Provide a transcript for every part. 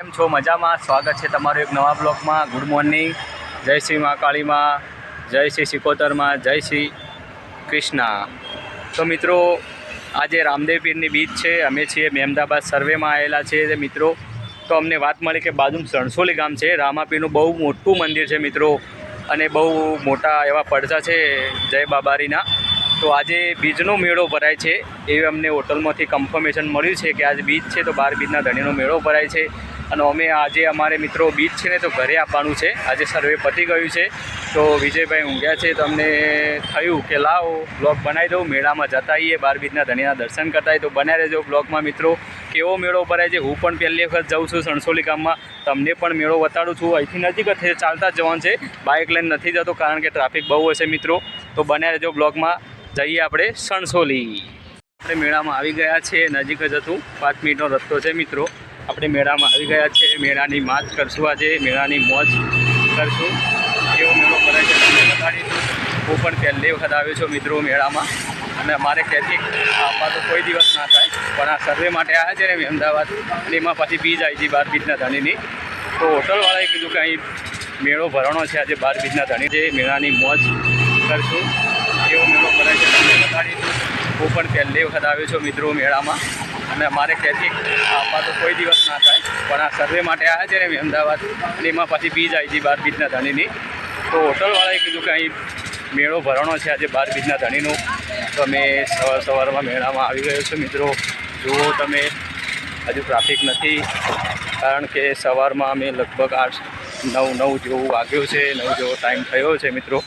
કેમ છો? મજામાં? સ્વાગત છે તમારું એક નવા બ્લોગમાં. ગુડ મોર્નિંગ જય શ્રી મા કાળીમાં. જય શ્રી સિકોતરમાં. જય શ્રી કૃષ્ણ. તો મિત્રો, આજે રામદેવ પીરની બીચ છે. અમે છીએ મહેમદાબાદ સર્વેમાં આવેલા છીએ મિત્રો. તો અમને વાત મળી કે બાજુ સણસોલી ગામ છે. રામાપીરનું બહુ મોટું મંદિર છે મિત્રો. અને બહુ મોટા એવા પડદા છે જય બાબારીના. તો આજે બીજનો મેળો ભરાય છે. એવી અમને હોટલમાંથી કન્ફર્મેશન મળ્યું છે કે આજે બીજ છે. તો બાર બીજના ધણીનો મેળો ભરાય છે. અને અમે આજે અમારે મિત્રો બીજ છે ને તો ઘરે આપવાનું છે. આજે સર્વે પતી ગયું છે. તો વિજયભાઈ ઊંઘ્યા છે તો અમને થયું કે લાવો, બ્લોગ બનાવી દઉં. મેળામાં જતા આવીએ, બાર બીજના ધણીના દર્શન કરતા તો બનાવી રહેજો બ્લોગમાં મિત્રો. કેવો મેળો ભરાય છે? હું પણ પહેલી વખત જાઉં છું સણસોલી ગામમાં. તમને પણ મેળો બતાડું છું. અહીંથી નજીક જ ચાલતા જવાનું છે. બાઇક લઈને નથી જતો કારણ કે ટ્રાફિક બહુ હશે મિત્રો. તો બનાવી રહેજો બ્લોગમાં. જઈએ આપણે સણસોલી. આપણે મેળામાં આવી ગયા છે. નજીક જ હતું. પાંચ મિનિટનો રસ્તો છે મિત્રો. આપણે મેળામાં આવી ગયા છે. મેળાની માજ કરશું આજે. મેળાની મોજ કરશું. એવો મેળો કરે છે. તમને બતાડીશું. હું પણ પહેલી વખત આવ્યો છું મિત્રો મેળામાં. અને અમારે ત્યાંથી આવવા તો કોઈ દિવસ ના થાય. પણ આ સર્વે માટે આવ્યા છે ને અમદાવાદ. અને એમાં પછી બીજ આવી છે બાર બીજના ધણીની. તો હોટલવાળાએ કીધું કે અહીં મેળો ભરવાનો છે આજે બાર બીજના ધણી જે મેળાની મોજ કરશું. એવો મેળો ભરાય છે. તમને બતાડીશું. હું પણ પહેલી વખત આવ્યો છું મિત્રો મેળામાં. અને અમારે ખેતી આવવા તો કોઈ દિવસ ના થાય. પણ આ સર્વે માટે આવ્યા છે ને અમદાવાદ. અને એમાં પછી બીજ આવી હતી બાર બીજના ધણીની. તો હોટલવાળાએ કીધું કે અહીં મેળો ભરવાનો છે આજે બાર બીજના ધણીનો. તો અમે સવાર સવારમાં મેળામાં આવી ગયો છું. મિત્રો, જુઓ તમે. હજુ ટ્રાફિક નથી. કારણ કે સવારમાં અમે લગભગ આઠ નવ નવ જેવું વાગ્યું છે નવ જેવો ટાઈમ થયો છે મિત્રો.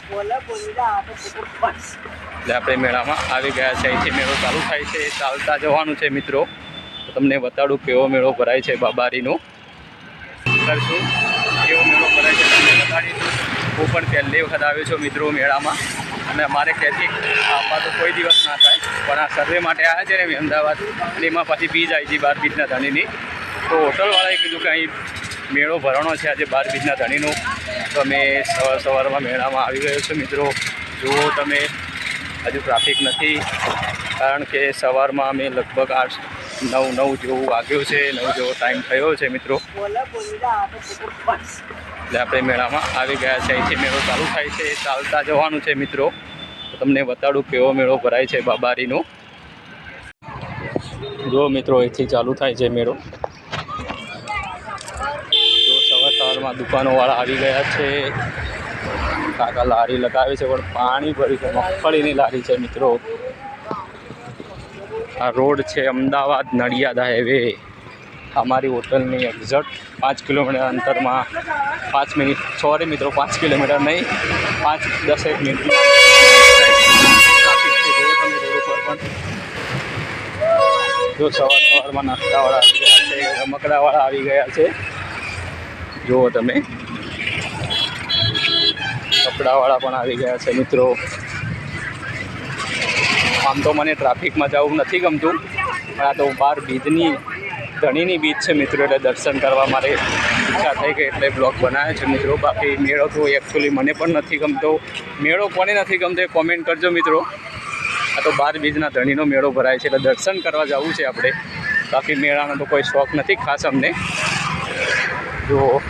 એટલે આપણે મેળામાં આવી ગયા છે. અહીંથી મેળો ચાલુ થાય છે ચાલતા જવાનું છે મિત્રો. તમને બતાડું કેવો મેળો ભરાય છે બાબારીનો. કરશું. કેવો મેળો ભરાય છે તમને બતાડીશું. હું પણ પહેલી વખત આવ્યો છું મિત્રો મેળામાં. અને અમારે ત્યાંથી આવવા તો કોઈ દિવસ ના થાય. પણ આ સર્વે માટે આવ્યા છે ને અમદાવાદ. અને એમાં પછી બીજ આવી હતી બાર બીજના ધણીની. તો હોટલવાળાએ કીધું કે અહીં મેળો ભરવાનો છે આજે બાર બીજના ધણીનો. તમે સવાર સવારમાં મેળામાં આવી ગયો છો મિત્રો. જુઓ તમે, હજુ ટ્રાફિક નથી. કારણ કે સવારમાં અમે લગભગ આઠ, નવ નવ જેવું વાગ્યું છે. નવ જેવો ટાઈમ થયો છે મિત્રો. એટલે આપણે મેળામાં આવી ગયા છે અહીંથી મેળો ચાલુ થાય છે. ચાલતા જવાનું છે મિત્રો. તમને બતાડું કેવો મેળો ભરાય છે બાબારીનો. જો મિત્રો, અહીંથી ચાલુ થાય છે મેળો જો દુકાનોવાળા આવી ગયા છે. કાકા લારી લગાવે છે, પણ પાણી ભર્યું છે. મગફળીની લારી છે, મિત્રો. આ રોડ છે અમદાવાદ નડિયાદ હાઈવે. અમારી હોટલની એક્ઝેક્ટ પાંચ કિલોમીટર અંતરમાં. પાંચ મિનિટ, સોરી મિત્રો, પાંચ કિલોમીટર નહીં, પાંચ દસેક મિનિટ. જો સવાર સવારમાં નાસ્તાવાળા આવી ગયા છે, રમકડાવાળા આવી ગયા છે. જુઓ તમે. કપડાવાળા પણ આવી ગયા છે મિત્રો. આમ તો મને ટ્રાફિકમાં જવું નથી ગમતું, પણ આ તો બાર બીજની, ધણીની બીજ છે મિત્રો, એટલે દર્શન કરવા મારે ઈચ્છા થઈ ગઈ એટલે બ્લોગ બનાવ્યો છે મિત્રો. બાકી મેળો તો એકચ્યુઅલી મને પણ નથી ગમતો. મેળો કોને નથી ગમતો એ કોમેન્ટ કરજો મિત્રો. આ તો બાર બીજના ધણીનો મેળો ભરાય છે, એટલે દર્શન કરવા જવું છે આપણે. બાકી મેળાનો તો કોઈ શોખ નથી ખાસ અમને. જો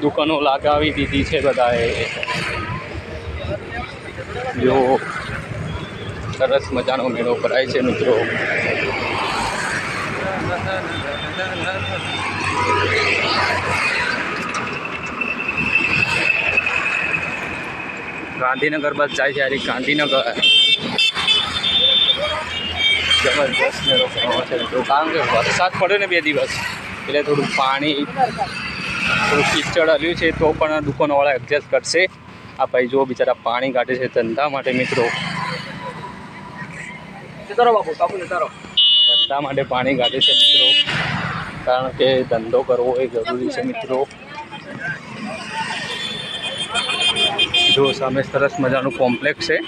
દુકાનો લગાવી દીધી છે બધાએ. જો સરસ મજાનો મેળો ભરાય છે મિત્રો. ગાંધીનગર બસ જાય છે યાર ગાંધીનગર. જબરદસ્ત મેળો ભરવાનો છે મિત્રો. કારણ કે વરસાદ પડ્યો ને બે દિવસ. એટલે થોડું પાણી થોડું કીચડ હલ્યું છે તો પણ દુકાનવાળા એડજસ્ટ કરશે. આ ભાઈ જો બિચારા પાણી કાઢે છે ધંધા માટે મિત્રો. ધંધા માટે પાણી કાઢે છે મિત્રો. કારણ કે ધંધો કરવો એ જરૂરી છે મિત્રો. જો સામે સરસ મજાનું કોમ્પ્લેક્સ છે.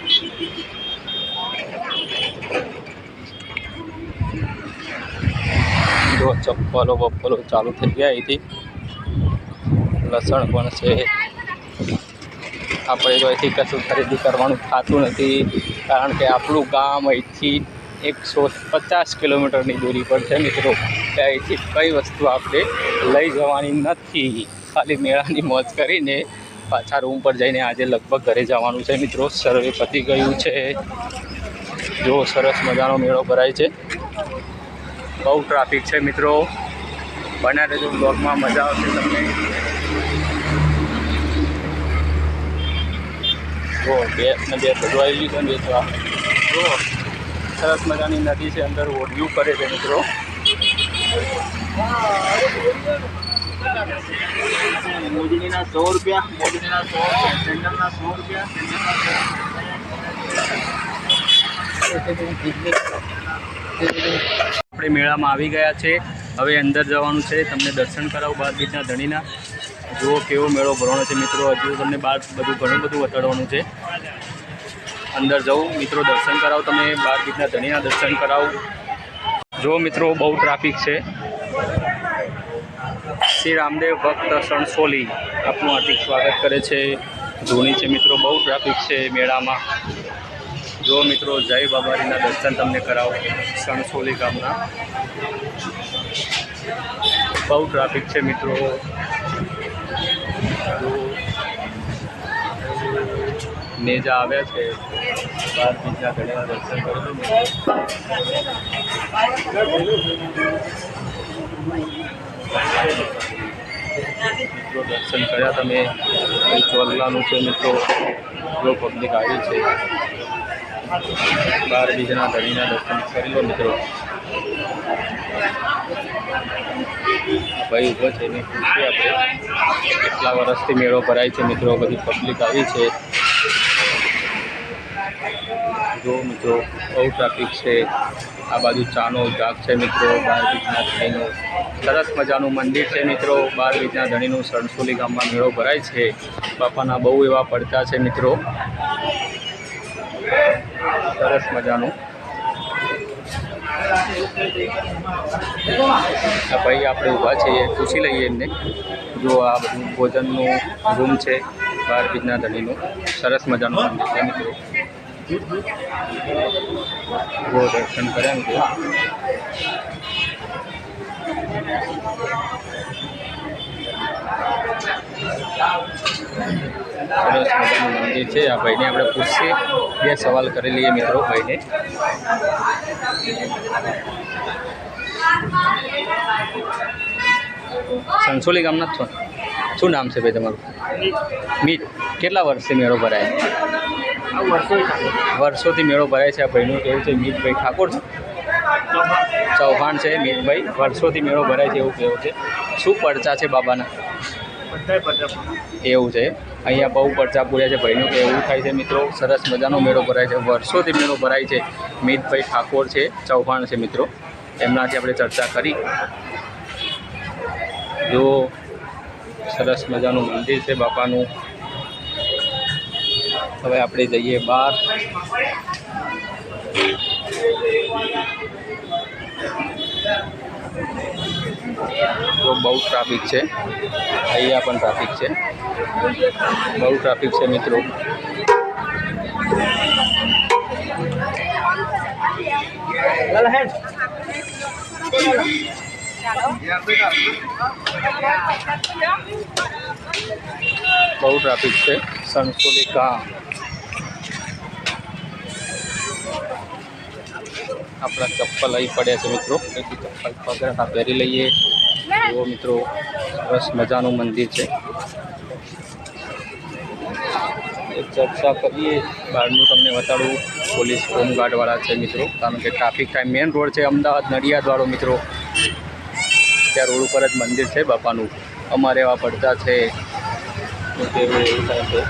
જો ચપ્પલો બપ્પલો ચાલુ થઈ ગયા અહીંથી. લસણ પણ છે. આપણે તો અહીંથી કશું ખરીદી કરવાનું થતું નથી, કારણ કે આપણું ગામ અહીંથી એકસો પચાસ કિલોમીટરની દૂરી પર છે મિત્રો. કે અહીંથી કઈ વસ્તુ આપણે લઈ જવાની નથી. ખાલી મેળાની મોજ કરીને પાછા રૂમ પર જઈને આજે લગભગ ઘરે જવાનું છે મિત્રો. સર્વે પતી ગયું છે. જો સરસ મજાનો મેળો ભરાય છે. બહુ ટ્રાફિક છે મિત્રો. બના રહેજો બ્લોગમાં મજા આવશે તમને. જો, બે ને બે બધું આવી ગયું ને જો, સરસ મજાની નદી છે, અંદર ઓઢિયું કરે છે મિત્રો. મોજડીના સો રૂપિયા, મોજડીના સો રૂપિયા, સેન્ડલના સો. રૂપિયા આપણે મેળામાં આવી ગયા છે. હવે અંદર જવાનું છે. તમને દર્શન કરાવું બાર ધણીના. જુઓ કેવો મેળો ભરવાનો છે મિત્રો. હજુ તમને બાર બધું ઘણું બધું વટાડવાનું છે. અંદર જવું. મિત્રો, દર્શન કરાવો તમે. બાર ધણીના દર્શન કરાવો. જુઓ મિત્રો, બહુ ટ્રાફિક છે. શ્રી રામદેવ ભક્ત સણસોલી આપનું હાર્દિક સ્વાગત કરે છે. ધોની છે મિત્રો. બહુ ટ્રાફિક છે મેળામાં. જો મિત્રો, જય બાબારીના દર્શન તમને કરાવો સણસોલી ગામના. બહુ ટ્રાફિક છે મિત્રો. નેજા આવ્યા છે. બાર બીજા ઘણા દર્શન કરો મિત્રો, દર્શન કર્યા તમે. ચોરલાનું છે મિત્રો. જો પબ્લિક આવી છે. બાર બીજના ધણીના દર્શન કરી લો મિત્રો. ભાઈ ઊભો છે, એને પૂછીએ આપણે કેટલા વર્ષથી મેળો ભરાય છે મિત્રો, બધી પબ્લિક આવી છે. જો મિત્રો, બહુ ટ્રાફિક છે. આ બાજુ ચાનો જાગ છે મિત્રો, બાર બીજના ધણીનું. સરસ મજાનું મંદિર છે મિત્રો, બાર બીજના ધણીનું સરસોલી ગામમાં મેળો ભરાય છે. બાપાના બહુ એવા પડતા છે મિત્રો. સરસ મજાનું. ભાઈ આપણે ઊભા છીએ, પૂછી લઈએ એમને. જો આ બધું ભોજનનું રૂમ છે, બાર બીજના ધણીનું સરસ મજાનું મિત્રો જો દર્શન કર્યા મિત્રો સરસ મજાનું મંદિર છે આ ભાઈને આપણે પૂછીએ. બે સવાલ કરી લઈએ મિત્રો ભાઈને. સંસોલી ગામના છો? શું નામ છે ભાઈ તમારું? મીત. કેટલા વર્ષથી મેળો ભરાય? વર્ષોથી મેળો ભરાય છે આ ભાઈનું. કેવું છે મીતભાઈ? ઠાકોર છે? ચૌહાણ. છે મીતભાઈ. વર્ષોથી મેળો ભરાય છે એવું કહેવું છે. શું પડચા છે બાબાના? એવું છે. અહીંયા બહુ પડચા પૂર્યા છે ભાઈનું, કે એવું થાય છે મિત્રો. સરસ મજાનો મેળો ભરાય છે. વર્ષોથી મેળો ભરાય છે. મીતભાઈ ઠાકોર છે, ચૌહાણ છે મિત્રો. એમનાથી આપણે ચર્ચા કરી. જો સરસ મજાનું મંદિર છે બાપાનું. હવે આપણે જઈએ બહાર. તો બહુ ટ્રાફિક છે. અહીંયા પણ ટ્રાફિક છે. બહુ ટ્રાફિક છે મિત્રો. બહુ ટ્રાફિક છે. સણસોલી ગામ આપણા ચપ્પલ અહીં પડ્યા છે મિત્રો. ચપ્પલ પગરખા પહેરી લઈએ. જુઓ મિત્રો, સરસ મજાનું મંદિર છે. ચર્ચા કરીએ. બહારનું તમને બતાડું. પોલીસ હોમગાર્ડવાળા છે મિત્રો. કારણ કે ટ્રાફિક ટાઈમ મેઇન રોડ છે અમદાવાદ નડિયાદવાળો મિત્રો. ત્યાં રોડ ઉપર જ મંદિર છે બાપાનું. અમારે એવા પડતા છે. એવું થાય છે?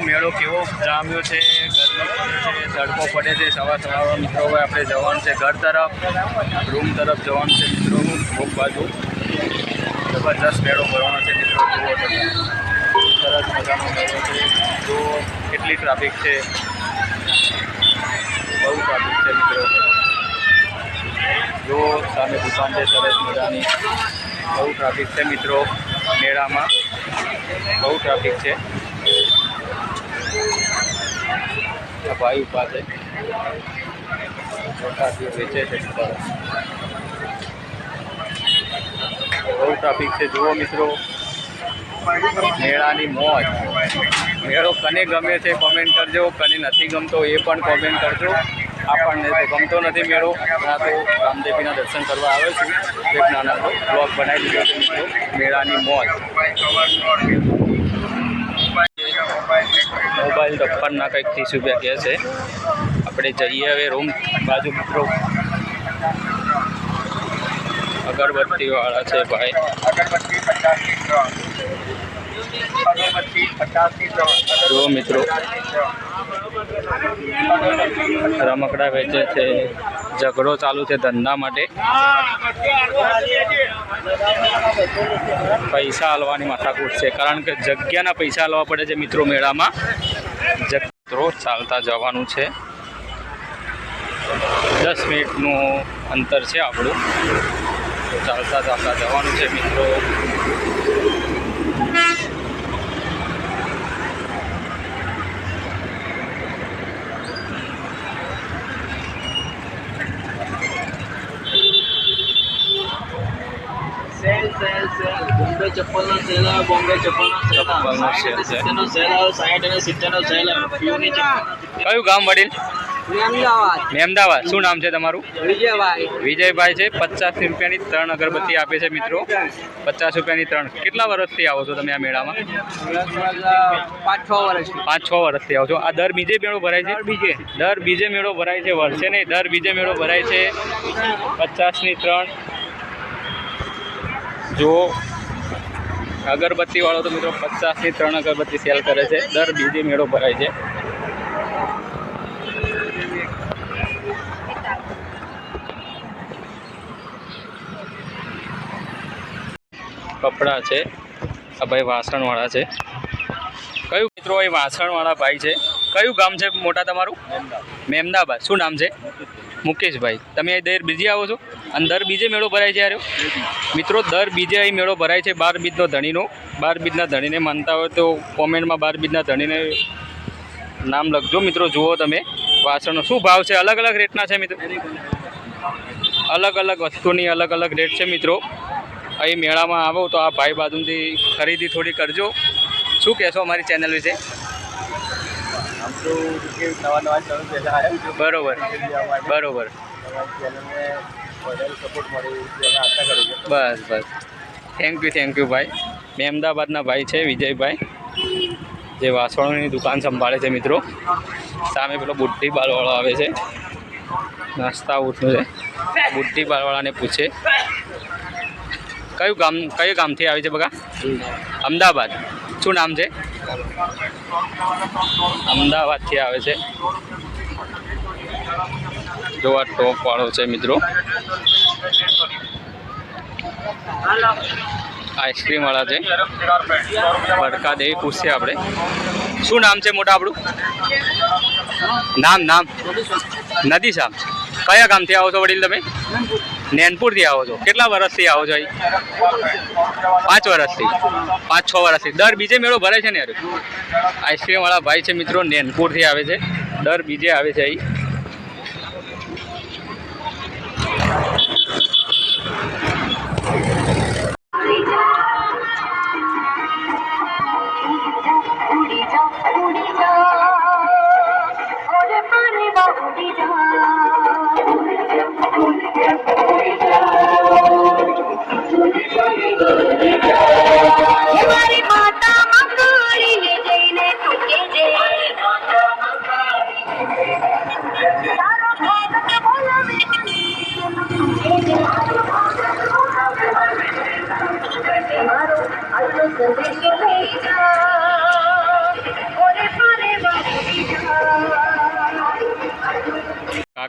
મેળો કેવો જામ્યો છે, ગરમી પડે છે, તડકો પડે છે, સવાર સવારમાં મિત્રો આપણે જવાનું છે ઘર તરફ, રૂમ તરફ જવાનું છે મિત્રો ભોગ બાજુ. જબરજસ્ત મેળો ભરવાનો છે મિત્રો, જુઓ તમે. સરસ મજાનો મેળો છે. જુઓ કેટલી ટ્રાફિક છે. બહુ ટ્રાફિક છે મિત્રો. જુઓ સામે દુકાન છે, સરસ મજાની. બહુ ટ્રાફિક છે મિત્રો, મેળામાં. બહુ ટ્રાફિક છે. ભાઈ ઊભા છે. મોટાથી વેચે છે બહુ ટ્રાફિક છે. જુઓ મિત્રો, મેળાની મોજ. મેળો કને ગમે છે કોમેન્ટ કરજો, કને નથી ગમતો એ પણ કોમેન્ટ કરજો. આપણને તો ગમતો નથી મેળો. આ તો રામદેવીના દર્શન કરવા આવ્યો છું. એક નાનકડો બ્લોગ બનાવી દીધો છે મિત્રો. મેળાની મોજ. મોબાઈલ ડપ્પરના કંઈક ત્રીસ રૂપિયા કહે છે. આપણે જઈએ હવે રૂમ બાજુ મિત્રો અગરબત્તીવાળા છે ભાઈ. જુઓ મિત્રો. રમકડા વેચે છે. ઝઘડો ચાલુ છે ધંધા માટે. પૈસા હાલવાની માથાકૂટ છે. કારણ કે જગ્યાના પૈસા હાલવા પડે છે મિત્રો મેળામાં. મિત્રો, ચાલતા જવાનું છે. દસ મિનિટનું અંતર છે આપણું. ચાલતા ચાલતા જવાનું છે મિત્રો. બોમ્બે સેલ આવે બોમ્બે ચપ્પલનો સેલ આવે. સિત્તેરનો સેલ આવે સાઠ અને સિત્તેરનો સેલ આવે. પ્યુની કયું ગામ વડીલ? અમદાવાદ શું નામ છે તમારું? વિજયભાઈ. વિજયભાઈ છે. પચાસ રૂપિયાની ત્રણ અગરબત્તી આપે છે મિત્રો. પચાસ રૂપિયાની ત્રણ. કેટલા વર્ષથી આવો છો તમે આ મેળામાં? પાંચ છ વર્ષ. પાંચ છ વર્ષથી આવો છો. આ દર બીજે મેળો ભરાય છે? બીજે. દર બીજે મેળો ભરાય છે વર્ષે નહીં. દર બીજે મેળો ભરાય છે. પચાસની ત્રણ. જુઓ અગરબત્તીવાળો તો મિત્રો પચાસની ત્રણ અગરબત્તી સેલ કરે છે. દર બીજે મેળો ભરાય છે. કપડાં છે. આ ભાઈ વાસણવાળા છે. કયું મિત્રો એ વાસણવાળા ભાઈ છે? કયું ગામ છે મોટા તમારું? મેમદાબાદ. શું નામ છે? મુકેશભાઈ. તમે દર બીજે આવો છો? અને દર બીજે મેળો ભરાય છે યાર મિત્રો, દર બીજે અહીં મેળો ભરાય છે બાર બીજનો ધણીનો. બાર બીજના ધણીને માનતા હોય તો કોમેન્ટમાં બાર બીજના ધણીને નામ લખજો. મિત્રો, જુઓ તમે વાસણનો શું ભાવ છે? અલગ અલગ રેટના છે મિત્રો. અલગ અલગ વસ્તુની અલગ અલગ રેટ છે મિત્રો. અહીં મેળામાં આવો તો આ ભાઈ બાજુથી ખરીદી થોડી કરજો. શું કહેશો અમારી ચેનલ વિશે? નવા નવા ચેનલ પહેલા આવ્યા છે બરોબર. બરોબર. બસ બસ. થેન્ક યુ થેન્ક યુ ભાઈ. મેં અમદાવાદના ભાઈ છે વિજયભાઈ જે વાસણોની દુકાન સંભાળે છે મિત્રો. સામે પેલો બુટ્ટી બાલવાળો આવે છે. નાસ્તા ઉઠું છે. બુટ્ટી બાલવાળાને પૂછે. કયું ગામ કયું ગામથી આવે છે બગા અમદાવાદ. શું નામ છે? અમદાવાદથી આવે છે. જોવા ટોપ વાળો છે મિત્રો. આઈસ્ક્રીમ વાળા છે. ભડકા દેવી પૂછશે આપણે. શું નામ છે મોટા આપણું? નામ નામ. નદી સામ. કયા ગામથી આવો છો વડીલ તમે? નેનપુરથી આવો છો. કેટલા વર્ષથી આવો છો પાંચ વર્ષથી. પાંચ, છ વર્ષથી. દર બીજે મેળો ભરાય છે ને યાર? આઈસ્ક્રીમ વાળા ભાઈ છે મિત્રો, નેનપુરથી આવે છે. દર બીજે આવે છે અહીં.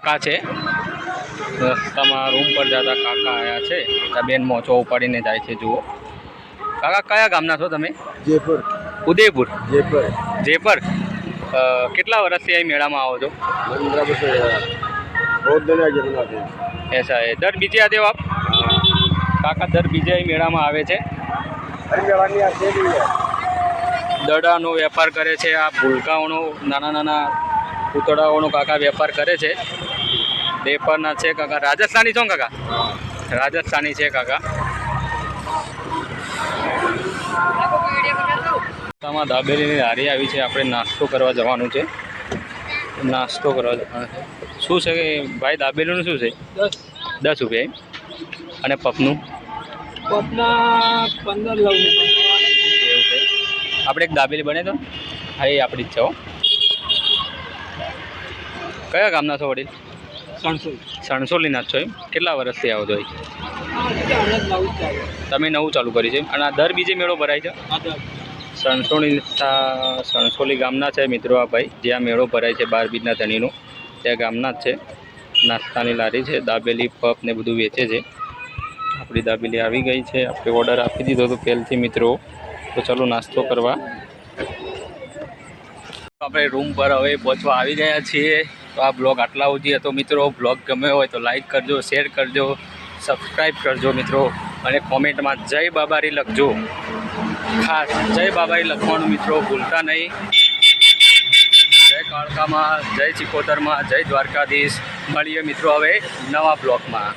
કાકા છે. રસ્તામાં રૂમ પર જતા કાકા આવ્યા છે. ત્યાં બેન મોચો ઉપાડીને જાય છે જુઓ. કાકા કયા ગામના છો તમે? જયપુર. ઉદયપુર. જયપુર. જયપુર. કેટલા વર્ષથી અહીં મેળામાં આવો છો? એસા એ દર બીજે આ દેવ આપ? કાકા દર બીજે અહીં મેળામાં આવે છે. દડાનો વેપાર કરે છે આ ભૂલકાઓનો નાના નાના પૂતળાઓનો કાકા વેપાર કરે છે. વેપારના છે કાકા. રાજસ્થાની છો કાકા? રાજસ્થાની છે કાકા. આમાં દાબેલીની લારી આવી છે. આપણે નાસ્તો કરવા જવાનું છે. નાસ્તો કરવા જવાનું છે. શું છે કે ભાઈ દાબેલીનું શું છે? દસ. દસ રૂપિયા અને પપનું? પપના પંદર લઉં એવું છે. આપણે એક દાબેલી બને તો? હા એ આપણી જ છે કયા ગામના છો વડીલ? ત્રણસો સણસોલીના જ છો એમ? કેટલા વર્ષથી આવો છો તમે નવું ચાલુ કર્યું છે અને આ દર બીજે મેળો ભરાય છે? સણસોલી સણસોલી ગામના છે મિત્રો આ ભાઈ. જ્યાં મેળો ભરાય છે બાર બીજના ધણીનો. ત્યાં ગામના જ છે. નાસ્તાની લારી છે દાબેલી પપ ને બધું વેચે છે. આપણી દાબેલી આવી ગઈ છે. આપણે ઓર્ડર આપી દીધો હતો પહેલથી મિત્રો. તો ચાલો નાસ્તો કરવા. આપણે રૂમ પર હવે પહોંચવા આવી ગયા છીએ. તો આ બ્લોગ આટલા સુધી હતો મિત્રો. બ્લોગ ગમે હોય તો લાઈક કરજો શેર કરજો સબસ્ક્રાઈબ કરજો મિત્રો. અને કોમેન્ટમાં જય બાબારી લખજો. ખાસ જય બાબારી લખવાનું મિત્રો ભૂલતા નહીં. જય કાળકામાં, જય ચિકોતરમાં, જય દ્વારકાધીશ. મળીએ મિત્રો હવે નવા બ્લોગમાં